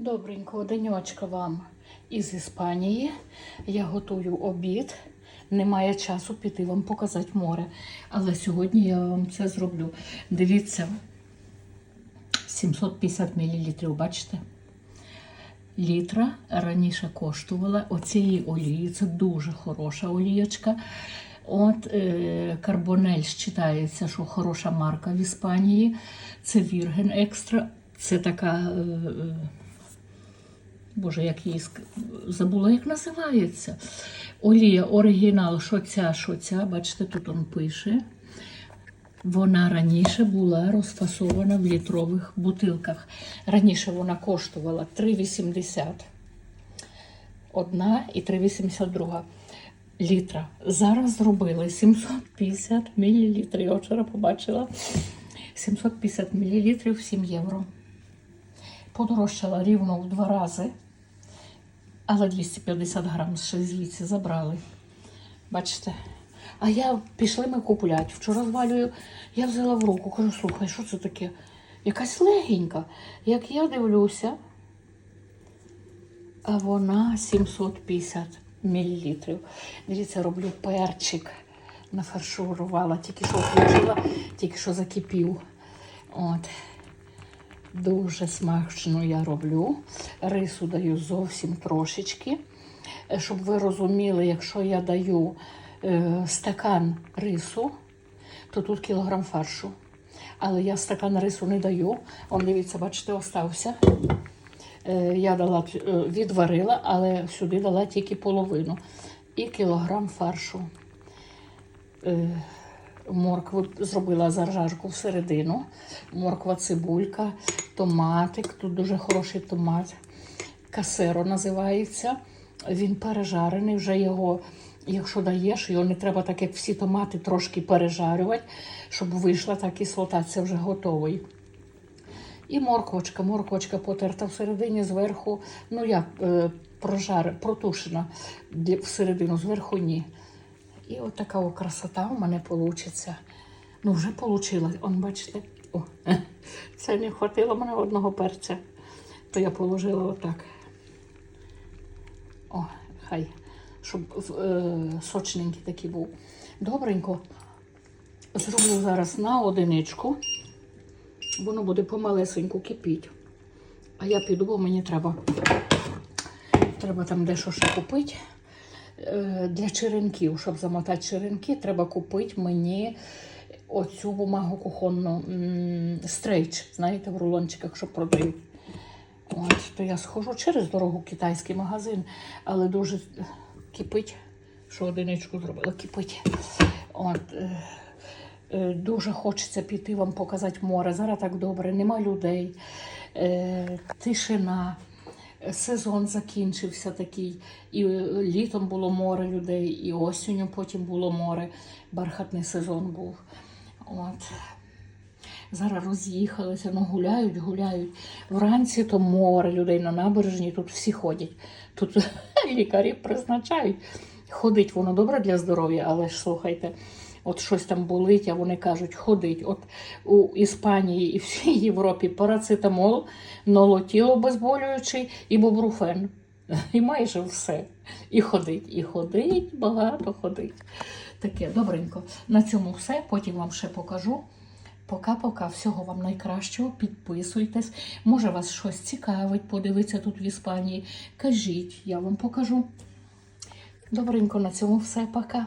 Добренького денечка вам із Іспанії. Я готую обід. Немає часу піти вам показати море. Але сьогодні я вам це зроблю. Дивіться, 750 мл, бачите? Літра раніше коштувала оцієї олії. Це дуже хороша олієчка. От е, Карбонель вважається, що хороша марка в Іспанії. Це Вірген Екстра. Це така. Е, е, Боже, як її забула, як називається. Олія оригінал, що ця, що ця, бачите, тут он пише. Вона раніше була розфасована в літрових бутилках. Раніше вона коштувала 3,80 одна і 3,82 літра. Зараз зробили 750 мл. Я вчора побачила 750 мл 7 євро подорожчала рівно в два рази, але 250 грам ще звідси забрали. Бачите? А я пішли ми купувати. Вчора звалюю, я взяла в руку, кажу, слухай, що це таке? Якась легенька. Як я дивлюся, а вона 750 мл. Дивіться, роблю перчик. Нафаршурувала, тільки що включила, тільки що закипів. От. Дуже смачно я роблю. Рису даю зовсім трошечки. Е, Щоб ви розуміли, якщо я даю е, стакан рису, то тут кілограм фаршу. Але я стакан рису не даю. Он, дивіться, бачите, остався. Е, я дала, е, відварила, але сюди дала тільки половину. І кілограм фаршу. Е, моркву зробила зажарку всередину. Морква, цибулька, томатик. Тут дуже хороший томат. Касеро називається. Він пережарений, вже його, якщо даєш, його не треба так, як всі томати, трошки пережарювати, щоб вийшла та кислота. Це вже готовий. І морквочка, морквочка потерта всередині, зверху, ну як е, прожар, протушена всередину, зверху ні. І от така о красота у мене вийде. Ну, вже вийшло. Он, бачите, о, це не хватило мене одного перця. То я положила отак. О, хай, щоб е, сочненький такий був. Добренько. Зроблю зараз на одиничку. Воно буде помалесеньку кипіть. А я піду, бо мені треба. Треба там дещо ще купити. Е, Для черенків, щоб замотати черенки, треба купити мені оцю бумагу кухонну стрейч, знаєте, в рулончиках, що продають. От, то я схожу через дорогу китайський магазин, але дуже кипить, що одиничку зробила, кипить. От, е, е, дуже хочеться піти вам показати море. Зараз так добре, нема людей, тишина. Сезон закінчився такий, і літом було море людей, і осінню потім було море. Бархатний сезон був. От. Зараз роз'їхалися, ну гуляють, гуляють. Вранці то море людей на набережні, тут всі ходять. Тут лікарі призначають. Ходить воно добре для здоров'я, але слухайте, от щось там болить, а вони кажуть, ходить. От у Іспанії і всій Європі парацетамол, нолотіл обезболюючий і бобруфен. І майже все. І ходить, і ходить, багато ходить. Таке добренько. На цьому все. Потім вам ще покажу. Пока-пока. Всього вам найкращого. Підписуйтесь. Може вас щось цікавить, подивитися тут в Іспанії. Кажіть, я вам покажу. Добренько, на цьому все. Пока.